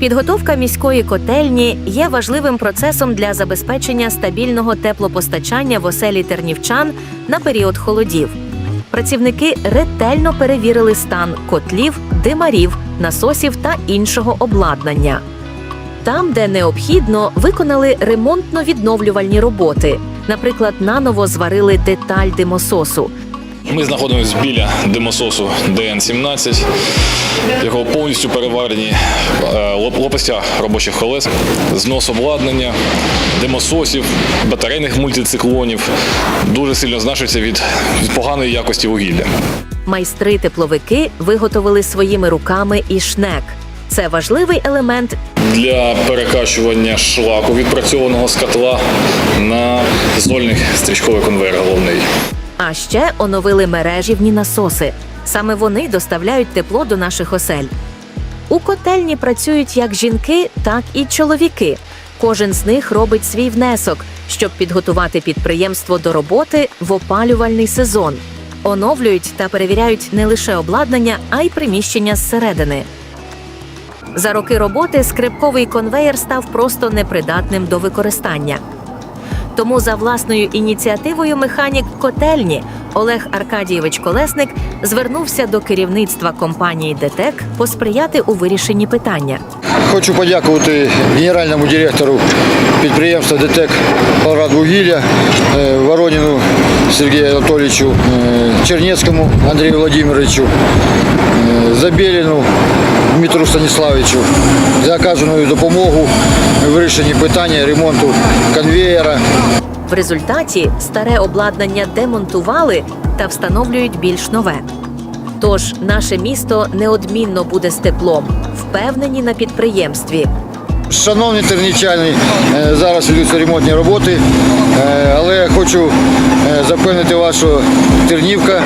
Підготовка міської котельні є важливим процесом для забезпечення стабільного теплопостачання в оселі тернівчан на період холодів. Працівники ретельно перевірили стан котлів, димарів, насосів та іншого обладнання. Там, де необхідно, виконали ремонтно-відновлювальні роботи. Наприклад, наново зварили деталь димососу, Ми знаходимося біля димососу ДН-17. Його повністю переварені е, лопастя робочих колес, знос обладнання, димососів, батарейних мультициклонів. Дуже сильно знашується від, від поганої якості вугілля. Майстри-тепловики виготовили своїми руками і шнек. Це важливий елемент Для перекачування шлаку відпрацьованого з котла на зольний стрічковий конвейер головний. А ще оновили мережівні насоси. Саме вони доставляють тепло до наших осель. У котельні працюють як жінки, так і чоловіки. Кожен з них робить свій внесок, щоб підготувати підприємство до роботи в опалювальний сезон. Оновлюють та перевіряють не лише обладнання, а й приміщення зсередини. За роки роботи скрипковий конвеєр став просто непридатним до використання. Тому за власною ініціативою механік котельні Олег Аркадійович Колесник звернувся до керівництва компанії ДТЕК посприяти у вирішенні питання. Хочу подякувати генеральному директору підприємства ДТЕК «Павлоградвугілля» е, Вороніну Сергію Анатолійовичу, е, Чернецькому Андрію Володимировичу, е, Забєліну Дмитру Станіславовичу за оказану допомогу в вирішенні питання ремонту конвеєра. В результаті старе обладнання демонтували та встановлюють більш нове. Тож наше місто неодмінно буде з теплом, впевнені на підприємстві. Шановні тернівчани, е, зараз ведуться ремонтні роботи, е, але я хочу е, запевнити вас, що Тернівка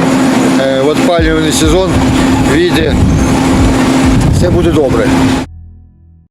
в опалювальний сезон війде. Все буде добре.